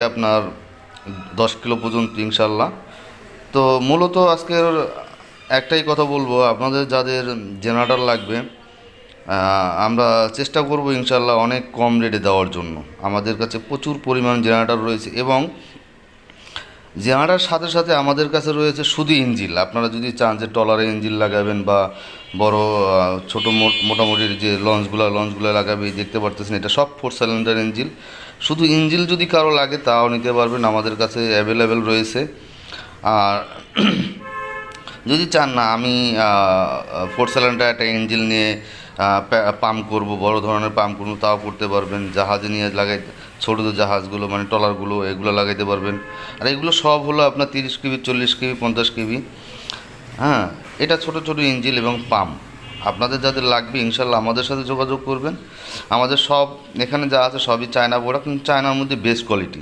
আপনার দশ কিলো পর্যন্ত, ইনশাল্লাহ। তো মূলত আজকের একটাই কথা বলব, আপনাদের যাদের জেনারেটার লাগবে আমরা চেষ্টা করব ইনশাল্লাহ অনেক কম রেটে দেওয়ার জন্য। আমাদের কাছে প্রচুর পরিমাণ জেনারেটার রয়েছে এবং জেনারেটার সাথে সাথে আমাদের কাছে রয়েছে শুধু ইঞ্জিল। আপনারা যদি চান যে টলারে ইঞ্জিল লাগাবেন বা বড় ছোটো মোটামুটির মোটামুটি যে লঞ্চগুলো লঞ্চগুলো লাগাবে, দেখতে পারতেছেন এটা সব ফোর সিলিন্ডার ইঞ্জিল। শুধু ইঞ্জিল যদি কারও লাগে তাও নিতে পারবেন, আমাদের কাছে অ্যাভেলেবেল রয়েছে। আর যদি চান না, আমি ফোর সিলিন্ডার একটা ইঞ্জিন নিয়ে পাম্প করব, বড় ধরনের পাম্প করব, তাও করতে পারবেন। জাহাজে নিয়ে লাগাই, ছোটো জাহাজগুলো মানে ট্রলারগুলো এগুলো লাগাইতে পারবেন। আর এগুলো সব হলো আপনার তিরিশ কেবি, চল্লিশ কেবি, পঞ্চাশ কেবি। হ্যাঁ এটা ছোট ছোট ইঞ্জিল এবং পাম্প আপনাদের যাদের লাগবে ইনশাল্লাহ আমাদের সাথে যোগাযোগ করবেন। আমাদের সব, এখানে যা আছে সবই চায়না প্রোডাক্ট কিন্তু চায়নার মধ্যে বেস্ট কোয়ালিটি